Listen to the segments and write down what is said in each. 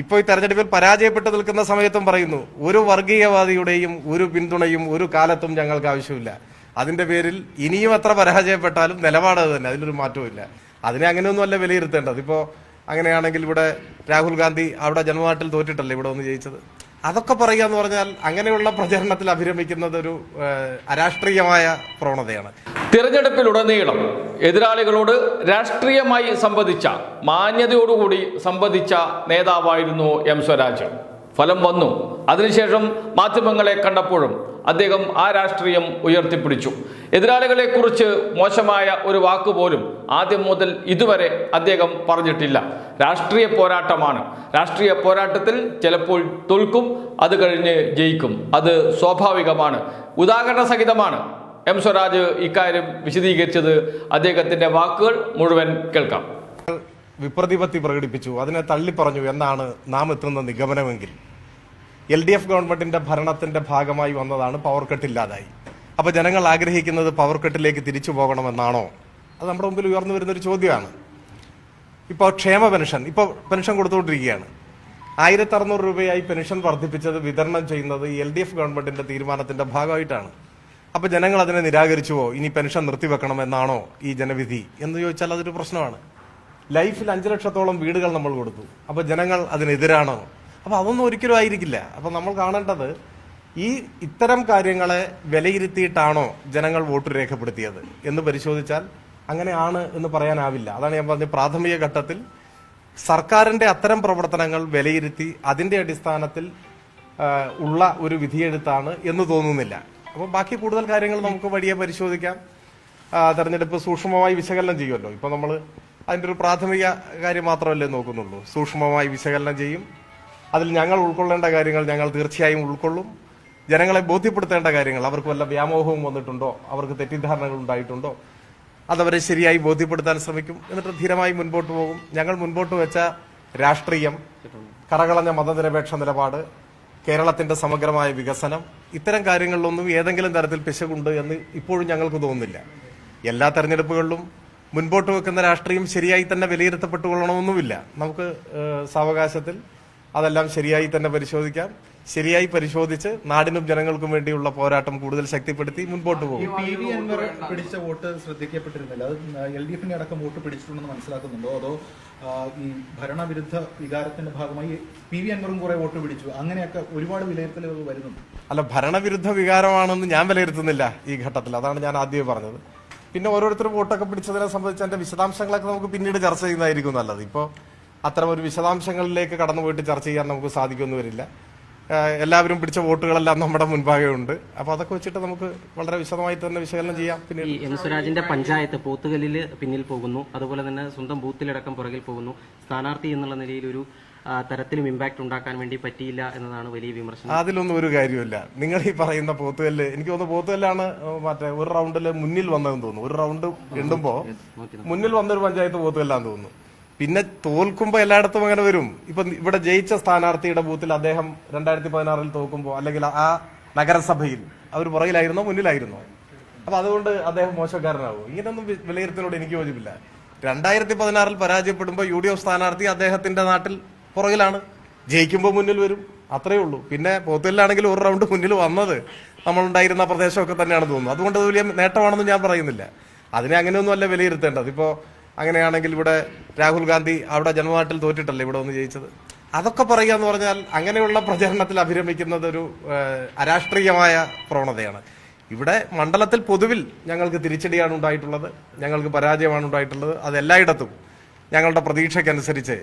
ഇപ്പോൾ ഈ തെരഞ്ഞെടുപ്പിൽ പരാജയപ്പെട്ടു നിൽക്കുന്ന സമയത്തും പറയുന്നു ഒരു വർഗീയവാദിയുടെയും ഒരു പിന്തുണയും ഒരു കാലത്തും ഞങ്ങൾക്ക് ആവശ്യമില്ല. അതിന്റെ പേരിൽ ഇനിയും എത്ര പരാജയപ്പെട്ടാലും നിലപാട് തന്നെ അതിലൊരു മാറ്റവും ഇല്ല അതിനെ അങ്ങനെയൊന്നും അല്ല വിലയിരുത്തേണ്ടത്. ഇപ്പോൾ അങ്ങനെയാണെങ്കിൽ ഇവിടെ രാഹുൽ ഗാന്ധി അവിടെ ജന്മനാട്ടിൽ തോറ്റിട്ടല്ലേ ഇവിടെ ഒന്ന് ജയിച്ചത്? അതൊക്കെ പറയുക എന്ന് പറഞ്ഞാൽ അങ്ങനെയുള്ള പ്രചരണത്തിൽ അഭിരമിക്കുന്നത് ഒരു അരാഷ്ട്രീയമായ പ്രവണതയാണ്. തിരഞ്ഞെടുപ്പിലുടനീളം എതിരാളികളോട് രാഷ്ട്രീയമായി സംവദിച്ച മാന്യതയോടുകൂടി സംവദിച്ച നേതാവായിരുന്നു എം സ്വരാജ്. ഫലം വന്നു. അതിനുശേഷം മാധ്യമങ്ങളെ കണ്ടപ്പോഴും അദ്ദേഹം ആ രാഷ്ട്രീയം ഉയർത്തിപ്പിടിച്ചു. എതിരാളികളെക്കുറിച്ച് മോശമായ ഒരു വാക്ക് പോലും ആദ്യം മുതൽ ഇതുവരെ അദ്ദേഹം പറഞ്ഞിട്ടില്ല. രാഷ്ട്രീയ പോരാട്ടമാണ്. രാഷ്ട്രീയ പോരാട്ടത്തിൽ ചിലപ്പോൾ തോൽക്കും അത് കഴിഞ്ഞ് ജയിക്കും. അത് സ്വാഭാവികമാണ്. ഉദാഹരണ സഹിതമാണ് എം സ്വരാജ് ഇക്കാര്യം വിശദീകരിച്ചത് അദ്ദേഹത്തിന്റെ വാക്കുകൾ മുഴുവൻ കേൾക്കാം. വിപ്രതിപത്തി പ്രകടിപ്പിച്ചു. അതിനെ തള്ളി പറഞ്ഞു എന്നാണ് നാം എത്തുന്ന നിഗമനമെങ്കിൽ. എൽ ഡി എഫ് ഗവൺമെന്റിന്റെ ഭരണത്തിന്റെ ഭാഗമായി വന്നതാണ് പവർ കട്ട് ഇല്ലാതായി. അപ്പൊ ജനങ്ങൾ ആഗ്രഹിക്കുന്നത് പവർ കട്ടിലേക്ക് തിരിച്ചു പോകണമെന്നാണോ? അത് നമ്മുടെ മുമ്പിൽ ഉയർന്നു വരുന്ന ഒരു ചോദ്യമാണ്. ഇപ്പോൾ ക്ഷേമ പെൻഷൻ ഇപ്പോൾ പെൻഷൻ കൊടുത്തുകൊണ്ടിരിക്കുകയാണ്. ആയിരത്തി അറുന്നൂറ് രൂപയായി പെൻഷൻ വർദ്ധിപ്പിച്ചത് വിതരണം ചെയ്യുന്നത് എൽ ഡി എഫ് ഗവൺമെന്റിന്റെ തീരുമാനത്തിന്റെ ഭാഗമായിട്ടാണ്. അപ്പൊ ജനങ്ങൾ അതിനെ നിരാകരിച്ചുവോ? ഇനി പെൻഷൻ നിർത്തിവെക്കണം എന്നാണോ ഈ ജനവിധി? എന്ന് ചോദിച്ചാൽ അതൊരു പ്രശ്നമാണ്. ലൈഫിൽ അഞ്ചു ലക്ഷത്തോളം വീടുകൾ നമ്മൾ കൊടുത്തു. അപ്പൊ ജനങ്ങൾ അതിനെതിരാണോ? അപ്പൊ അതൊന്നും ഒരിക്കലും ആയിരിക്കില്ല. അപ്പൊ നമ്മൾ കാണേണ്ടത് ഈ ഇത്തരം കാര്യങ്ങളെ വിലയിരുത്തിയിട്ടാണോ ജനങ്ങൾ വോട്ട് രേഖപ്പെടുത്തിയത് എന്ന് പരിശോധിച്ചാൽ അങ്ങനെയാണ് എന്ന് പറയാനാവില്ല. അതാണ് ഞാൻ പറഞ്ഞ പ്രാഥമിക ഘട്ടത്തിൽ സർക്കാരിന്റെ അത്തരം പ്രവർത്തനങ്ങൾ വിലയിരുത്തി അതിന്റെ അടിസ്ഥാനത്തിൽ ഉള്ള ഒരു വിധിയെഴുത്താണ് എന്ന് തോന്നുന്നില്ല. അപ്പോൾ ബാക്കി കൂടുതൽ കാര്യങ്ങൾ നമുക്ക് വഴിയെ പരിശോധിക്കാം. തെരഞ്ഞെടുപ്പ് സൂക്ഷ്മമായി വിശകലനം ചെയ്യുമല്ലോ. ഇപ്പൊ നമ്മൾ അതിന്റെ ഒരു പ്രാഥമിക കാര്യം മാത്രമല്ലേ നോക്കുന്നുള്ളൂ. സൂക്ഷ്മമായി വിശകലനം ചെയ്യും. അതിൽ ഞങ്ങൾ ഉൾക്കൊള്ളേണ്ട കാര്യങ്ങൾ ഞങ്ങൾ തീർച്ചയായും ഉൾക്കൊള്ളും. ജനങ്ങളെ ബോധ്യപ്പെടുത്തേണ്ട കാര്യങ്ങൾ അവർക്ക് വല്ല വ്യാമോഹവും വന്നിട്ടുണ്ടോ? അവർക്ക് തെറ്റിദ്ധാരണകൾ ഉണ്ടായിട്ടുണ്ടോ? അതവരെ ശരിയായി ബോധ്യപ്പെടുത്താൻ ശ്രമിക്കും. എന്നിട്ട് ധീരമായി മുൻപോട്ട് പോകും. ഞങ്ങൾ മുൻപോട്ട് വെച്ച രാഷ്ട്രീയം കറകളഞ്ഞ മതനിരപേക്ഷ നിലപാട് കേരളത്തിന്റെ സമഗ്രമായ വികസനം ഇത്തരം കാര്യങ്ങളിലൊന്നും ഏതെങ്കിലും തരത്തിൽ പിശകുണ്ട് എന്ന് ഇപ്പോഴും ഞങ്ങൾക്ക് തോന്നുന്നില്ല. എല്ലാ തെരഞ്ഞെടുപ്പുകളിലും മുൻപോട്ട് വെക്കുന്ന രാഷ്ട്രീയം ശരിയായി തന്നെ വിലയിരുത്തപ്പെട്ടുകൊള്ളണമെന്നുമില്ല. നമുക്ക് സാവകാശത്തിൽ അതെല്ലാം ശരിയായി തന്നെ പരിശോധിക്കാം. ശരിയായി പരിശോധിച്ച് നാടിനും ജനങ്ങൾക്കും വേണ്ടിയുള്ള പോരാട്ടം കൂടുതൽ ശക്തിപ്പെടുത്തി മുൻപോട്ട് പോകും. പിടിച്ച വോട്ട് ശ്രദ്ധിക്കപ്പെട്ടിരുന്നില്ല. അത് എൽ ഡി എഫിന്റെ അടക്കം വോട്ട് പിടിച്ചിട്ടുണ്ടെന്ന് മനസ്സിലാക്കുന്നുണ്ടോ? അതോ ഈ ഭരണവിരുദ്ധ വികാരത്തിന്റെ ഭാഗമായി പി വി അൻവറും കുറെ വോട്ട് പിടിച്ചു. അങ്ങനെയൊക്കെ ഒരുപാട് വിലയിരുത്തലുകൾ വരുന്നുണ്ട്. അല്ല ഭരണവിരുദ്ധ വികാരമാണെന്ന് ഞാൻ വിലയിരുത്തുന്നില്ല ഈ ഘട്ടത്തിൽ. അതാണ് ഞാൻ ആദ്യമേ പറഞ്ഞത്. പിന്നെ ഓരോരുത്തരും വോട്ടൊക്കെ പിടിച്ചതിനെ സംബന്ധിച്ച് അതിന്റെ വിശദാംശങ്ങളൊക്കെ നമുക്ക് പിന്നീട് ചർച്ച ചെയ്യുന്നതായിരിക്കും നല്ലത്. ഇപ്പോൾ അത്തരം ഒരു വിശദാംശങ്ങളിലേക്ക് കടന്നു പോയിട്ട് ചർച്ച ചെയ്യാൻ നമുക്ക് സാധിക്കുമെന്ന് വരില്ല എല്ലാവരും പിടിച്ച വോട്ടുകളെല്ലാം നമ്മുടെ മുൻപാകെ ഉണ്ട്. അപ്പൊ അതൊക്കെ വെച്ചിട്ട് നമുക്ക് വളരെ വിശദമായി തന്നെ വിശകലനം ചെയ്യാം. പിന്നെ ഈ എം സ്വരാജിന്റെ പഞ്ചായത്ത് പോത്തുകല്ലിൽ പിന്നിൽ പോകുന്നു. അതുപോലെ തന്നെ സ്വന്തം ബൂത്തിലടക്കം പുറകിൽ പോകുന്നു. സ്ഥാനാർത്ഥി എന്നുള്ള നിലയിൽ ഒരു തരത്തിലും ഇമ്പാക്ട് ഉണ്ടാക്കാൻ വേണ്ടി പറ്റിയില്ല എന്നതാണ് വലിയ വിമർശനം. അതിലൊന്നും ഒരു കാര്യമില്ല നിങ്ങൾ ഈ പറയുന്ന പോത്തുകല്ല് എനിക്ക് തോന്നുന്നു പോത്തുകല്ലാണ് മറ്റേ ഒരു റൗണ്ടിൽ മുന്നിൽ വന്നതെന്ന് തോന്നുന്നു. ഒരു റൗണ്ട് എണ്ണുമ്പോ മുന്നിൽ വന്നൊരു പഞ്ചായത്ത് പോത്തുകല്ലാന്ന് തോന്നുന്നു. പിന്നെ തോൽക്കുമ്പോ എല്ലായിടത്തും അങ്ങനെ വരും. ഇപ്പൊ ഇവിടെ ജയിച്ച സ്ഥാനാർത്ഥിയുടെ ബൂത്തിൽ അദ്ദേഹം രണ്ടായിരത്തി പതിനാറിൽ തോക്കുമ്പോ അല്ലെങ്കിൽ ആ നഗരസഭയിൽ അവർ പുറകിലായിരുന്നോ മുന്നിലായിരുന്നോ? അപ്പൊ അതുകൊണ്ട് അദ്ദേഹം മോശക്കാരനാകും ഇങ്ങനെയൊന്നും വിലയിരുത്തലോട് എനിക്ക് യോജിപ്പില്ല. രണ്ടായിരത്തി പതിനാറിൽ പരാജയപ്പെടുമ്പോൾ യു ഡി എഫ് സ്ഥാനാർത്ഥി അദ്ദേഹത്തിന്റെ നാട്ടിൽ പുറകിലാണ്. ജയിക്കുമ്പോൾ മുന്നിൽ വരും. അത്രയേ ഉള്ളൂ. പിന്നെ പോത്തലിലാണെങ്കിൽ ഒരു റൗണ്ട് മുന്നിൽ വന്നത് നമ്മളുണ്ടായിരുന്ന പ്രദേശമൊക്കെ തന്നെയാണ് തോന്നുന്നത് അതുകൊണ്ട് അത് വലിയ നേട്ടമാണെന്ന് ഞാൻ പറയുന്നില്ല. അതിനെ അങ്ങനെയൊന്നും അല്ല വിലയിരുത്തേണ്ടത്. ഇപ്പോ അങ്ങനെയാണെങ്കിൽ ഇവിടെ രാഹുൽ ഗാന്ധി അവിടെ ജന്മനാട്ടിൽ തോറ്റിട്ടല്ലേ ഇവിടെ ഒന്ന് ജയിച്ചത്? അതൊക്കെ പറയുക എന്ന് പറഞ്ഞാൽ അങ്ങനെയുള്ള പ്രചരണത്തിൽ അഭിരമിക്കുന്നത് ഒരു അരാഷ്ട്രീയമായ പ്രവണതയാണ്. ഇവിടെ മണ്ഡലത്തിൽ പൊതുവിൽ ഞങ്ങൾക്ക് തിരിച്ചടിയാണ് ഉണ്ടായിട്ടുള്ളത് ഞങ്ങൾക്ക് പരാജയമാണ് ഉണ്ടായിട്ടുള്ളത് അത് എല്ലായിടത്തും. ഞങ്ങളുടെ പ്രതീക്ഷയ്ക്കനുസരിച്ച്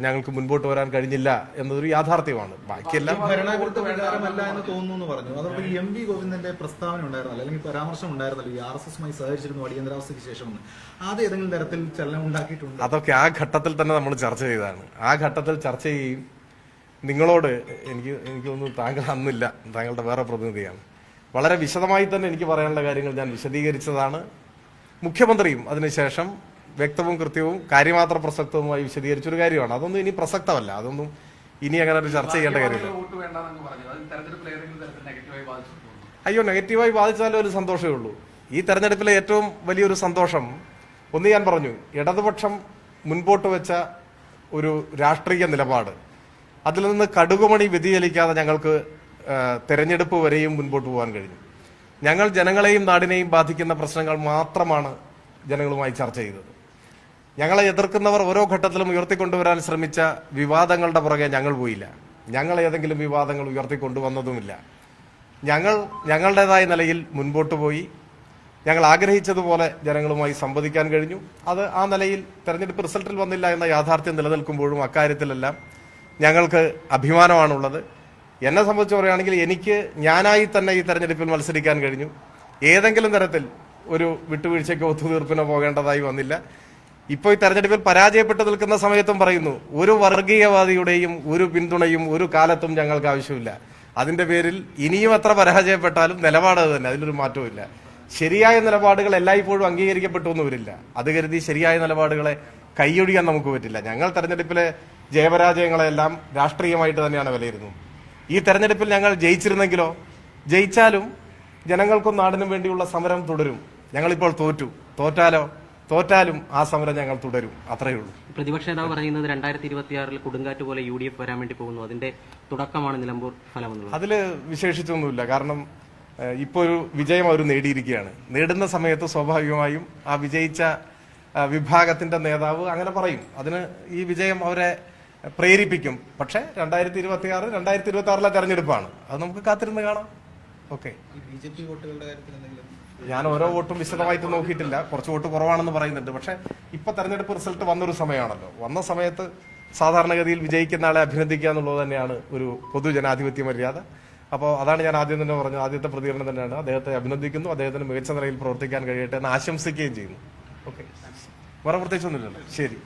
ഞങ്ങൾക്ക് മുൻപോട്ട് വരാൻ കഴിഞ്ഞില്ല എന്നതൊരു യാഥാർത്ഥ്യമാണ്. ബാക്കിയെല്ലാം ഭരണവിരുദ്ധ വികാരമല്ല എന്ന് തോന്നുന്നു പറഞ്ഞു. അതോടെ ഈ എം വി ഗോവിന്ദന്റെ പ്രസ്താവന ഉണ്ടായിരുന്നല്ലോ അല്ലെങ്കിൽ പരാമർശം ഉണ്ടായിരുന്നല്ലോ ഈ ആർ എസ് എസുമായി സഹകരിച്ചിരുന്നു അടിയന്തരാവസ്ഥയ്ക്ക് ശേഷം. അത് ഏതെങ്കിലും തരത്തിൽ ചലനം ഉണ്ടാക്കിയിട്ടുണ്ട് അതൊക്കെ ആ ഘട്ടത്തിൽ തന്നെ നമ്മൾ ചർച്ച ചെയ്തതാണ്. ആ ഘട്ടത്തിൽ ചർച്ച ചെയ്യും. നിങ്ങളോട് എനിക്ക് എനിക്ക് തോന്നുന്നു താങ്കൾ അന്നില്ല. താങ്കളുടെ വേറെ പ്രതിനിധിയാണ്. വളരെ വിശദമായി തന്നെ എനിക്ക് പറയാനുള്ള കാര്യങ്ങൾ ഞാൻ വിശദീകരിച്ചതാണ്. മുഖ്യമന്ത്രിയും അതിനുശേഷം വ്യക്തവും കൃത്യവും കാര്യമാത്ര പ്രസക്തവുമായി വിശദീകരിച്ചൊരു കാര്യമാണ്. അതൊന്നും ഇനി പ്രസക്തമല്ല. അതൊന്നും ഇനി അങ്ങനെ ഒരു ചർച്ച ചെയ്യേണ്ട കാര്യമില്ല. അയ്യോ നെഗറ്റീവായി ബാധിച്ചാലും ഒരു സന്തോഷമേ ഉള്ളൂ. ഈ തെരഞ്ഞെടുപ്പിലെ ഏറ്റവും വലിയൊരു സന്തോഷം ഒന്ന് ഞാൻ പറഞ്ഞു ഇടതുപക്ഷം മുൻപോട്ട് വെച്ച ഒരു രാഷ്ട്രീയ നിലപാട്. അതിൽ നിന്ന് കടുകുമണി വ്യതിചലിക്കാതെ ഞങ്ങൾക്ക് തെരഞ്ഞെടുപ്പ് വരെയും മുൻപോട്ട് പോകാൻ കഴിഞ്ഞു. ഞങ്ങൾ ജനങ്ങളെയും നാടിനെയും ബാധിക്കുന്ന പ്രശ്നങ്ങൾ മാത്രമാണ് ജനങ്ങളുമായി ചർച്ച ചെയ്തത്. ഞങ്ങളെ എതിർക്കുന്നവർ ഓരോ ഘട്ടത്തിലും ഉയർത്തിക്കൊണ്ടുവരാൻ ശ്രമിച്ച വിവാദങ്ങളുടെ പുറകെ ഞങ്ങൾ പോയില്ല. ഞങ്ങൾ ഏതെങ്കിലും വിവാദങ്ങൾ ഉയർത്തിക്കൊണ്ടുവന്നതുമില്ല. ഞങ്ങൾ ഞങ്ങളുടേതായ നിലയിൽ മുൻപോട്ട് പോയി. ഞങ്ങൾ ആഗ്രഹിച്ചതുപോലെ ജനങ്ങളുമായി സംവദിക്കാൻ കഴിഞ്ഞു. അത് ആ നിലയിൽ തെരഞ്ഞെടുപ്പ് റിസൾട്ടിൽ വന്നില്ല എന്ന യാഥാർത്ഥ്യം നിലനിൽക്കുമ്പോഴും അക്കാര്യത്തിലെല്ലാം ഞങ്ങൾക്ക് അഭിമാനമാണുള്ളത്. എന്നെ സംബന്ധിച്ച് പറയുകയാണെങ്കിൽ എനിക്ക് ഞാനായി തന്നെ ഈ തെരഞ്ഞെടുപ്പിൽ മത്സരിക്കാൻ കഴിഞ്ഞു. ഏതെങ്കിലും തരത്തിൽ ഒരു വിട്ടുവീഴ്ചയ്ക്കോ ഒത്തുതീർപ്പിനോ പോകേണ്ടതായി വന്നില്ല. ഇപ്പോൾ ഈ തെരഞ്ഞെടുപ്പിൽ പരാജയപ്പെട്ടു നിൽക്കുന്ന സമയത്തും പറയുന്നു ഒരു വർഗീയവാദിയുടെയും ഒരു പിന്തുണയും ഒരു കാലത്തും ഞങ്ങൾക്ക് ആവശ്യമില്ല. അതിന്റെ പേരിൽ ഇനിയും എത്ര പരാജയപ്പെട്ടാലും നിലപാട് തന്നെ അതിലൊരു മാറ്റവുമില്ല ശരിയായ നിലപാടുകൾ എല്ലായ്പ്പോഴും അംഗീകരിക്കപ്പെട്ടു എന്ന് വരില്ല. അത് കരുതി ശരിയായ നിലപാടുകളെ കൈയൊഴിയാൻ നമുക്ക് പറ്റില്ല. ഞങ്ങൾ തെരഞ്ഞെടുപ്പിലെ ജയപരാജയങ്ങളെല്ലാം രാഷ്ട്രീയമായിട്ട് തന്നെയാണ് വിലയിരുന്നത്. ഈ തെരഞ്ഞെടുപ്പിൽ ഞങ്ങൾ ജയിച്ചിരുന്നെങ്കിലോ ജയിച്ചാലും ജനങ്ങൾക്കും നാടിനും വേണ്ടിയുള്ള സമരം തുടരും. ഞങ്ങളിപ്പോൾ തോറ്റു. തോറ്റാലോ? തോറ്റാലും ആ സമരം ഞങ്ങൾ തുടരും. അത്രയേ ഉള്ളൂ. പ്രതിപക്ഷ നേതാവ് പറയുന്നത് രണ്ടായിരത്തി ഇരുപത്തിയാറിൽ കൊടുങ്കാറ്റ് പോലെ യു ഡി എഫ് വരാൻ വേണ്ടി പോകുന്നു. അതിന്റെ തുടക്കമാണ് നിലമ്പൂർ ഫലം അതിൽ വിശേഷിച്ചൊന്നുമില്ല. കാരണം ഇപ്പോൾ ഒരു വിജയം അവർ നേടിയിരിക്കുകയാണ്. നേടുന്ന സമയത്ത് സ്വാഭാവികമായും ആ വിജയിച്ച വിഭാഗത്തിന്റെ നേതാവ് അങ്ങനെ പറയും. അതിന് ഈ വിജയം അവരെ പ്രേരിപ്പിക്കും. പക്ഷേ രണ്ടായിരത്തി ഇരുപത്തി ആറ് രണ്ടായിരത്തി ഇരുപത്തി ആറിലെ തെരഞ്ഞെടുപ്പാണ്. അത് നമുക്ക് കാത്തിരുന്ന് കാണാം. ഓക്കെ. ഈ ബി ജെ പി വോട്ടുകളുടെ കാര്യത്തിൽ എന്തെങ്കിലും ഞാൻ ഓരോ വോട്ടും വിശദമായിട്ട് നോക്കിയിട്ടില്ല. കുറച്ച് വോട്ട് കുറവാണെന്ന് പറയുന്നുണ്ട്. പക്ഷേ ഇപ്പൊ തെരഞ്ഞെടുപ്പ് റിസൾട്ട് വന്നൊരു സമയമാണല്ലോ. വന്ന സമയത്ത് സാധാരണഗതിയിൽ വിജയിക്കുന്ന ആളെ അഭിനന്ദിക്കുക എന്നുള്ളത് തന്നെയാണ് ഒരു പൊതുജനാധിപത്യ മര്യാദ. അപ്പോൾ അതാണ് ഞാൻ ആദ്യം തന്നെ പറഞ്ഞത്. ആദ്യത്തെ പ്രതികരണം തന്നെയാണ്. അദ്ദേഹത്തെ അഭിനന്ദിക്കുന്നു. അദ്ദേഹത്തിന് മികച്ച നിലയിൽ പ്രവർത്തിക്കാൻ കഴിയട്ടെ എന്ന് ആശംസിക്കുകയും ചെയ്യുന്നു. ഓക്കെ. വേറെ പ്രത്യേകിച്ചൊന്നുമില്ലല്ലോ ശരി.